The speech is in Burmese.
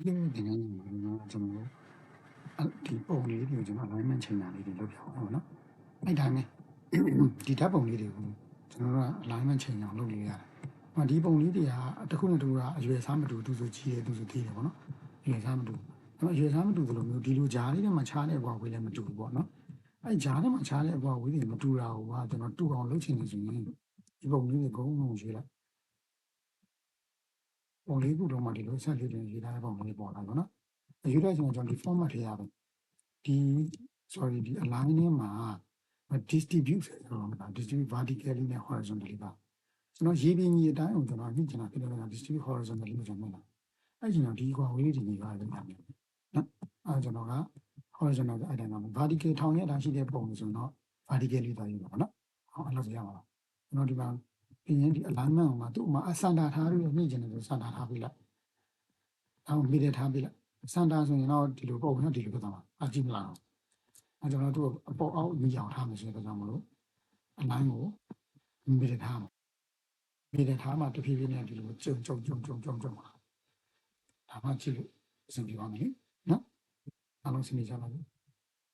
ဒီလိုဒီနေ့ကတော့ကျွန်တော်ဒီပုံလေးတွေကိုကျွန်တော် alignment ချိန်တာလေးတွေလုပ်ပြအောင်ဟုတ်နော်အဲ့ဒါနဲ့ဒီဓာတ်ပုံလေးတွေကိုကျွန်တော်တို့က alignment ချိန်အောင်လုပ်လို့ရတယ်။ဟောဒီပုံလေးတွေကတစ်ခုနဲ့တစ်ခုကအရွယ်စားမတူသူဆိုကြီးတယ်သူဆိုသေးတယ်ပေါ့နော်။အရွယ်စားမတူ။အဲ့အရွယ်စားမတူသလိုမျိုးဒီလိုဂျားလေးတွေမှာခြားတဲ့အပွားဝေးလည်းမတူဘူးပေါ့နော်။အဲ့ဂျားထဲမှာခြားတဲ့အပွားဝေးတွေမတူတာကိုကကျွန်တော်တူအောင်လုပ်ချင်နေဆိုရင်ဒီပုံလေးတွေအကုန်လုံးရေးလိုက်။ ပုံလေးခုတော့မှဒီလိုဆက်လေးတွေရေးထားတဲ့ပုံလေးပေါ်လာတော့နော်။ရေးလိုက်ချင်တော့ကျွန်တော်ဒီ format ထဲရပါဒီ sorry ဒီ align ထဲမှာ distribute ဆိုတော့မှာ distribute vertically နဲ့ horizontally ပါကျွန်တော်ရေးပြင်းကြီးအတိုင်းကိုကျွန်တော်ညှိချင်တာဖြစ်လို့ distribute horizontally လို့ကျွန်တော်ပြောတာအဲ့ဒီတော့ဒီကွာဝေးလေးဒီနေပါလို့ပြောတယ်နော်အဲ့ကျွန်တော်က horizontal အဲ့တိုင်းမှာ vertical ထောင်ရတာရှိတဲ့ပုံဆိုတော့ vertically သွားယူပါနော်ဟောအဲ့လိုရပါလားကျွန်တော်ဒီမှာ ပြင်းရင်ဒီ alignment ကိုမှသူ့မှာအစန္ဒထားပြီးညှိချင်တယ်ဆိုစန္ဒထားပြီးလိုက်အောင်မိတယ်ထားပြီးလိုက်စန္ဒဆိုရင်တော့ဒီလိုပုံနဲ့ဒီလိုဖြစ်သွားမှာအကြည့်မလားအဲကျွန်တော်တို့အပေါ်အောက်ညီအောင်ထားမယ်ဆိုတဲ့ကြောင့်မလို့အလိုင်းကိုမိတယ်ထားမှာမိတယ်ထားမှာတဖြည်းဖြည်းနဲ့ဒီလိုကြုံကြုံကြုံကြုံကြုံကြုံမှာဒါမှကြည့်လို့အဆင်ပြေပါမယ်နော်အားလုံးစနေကြပါဘူး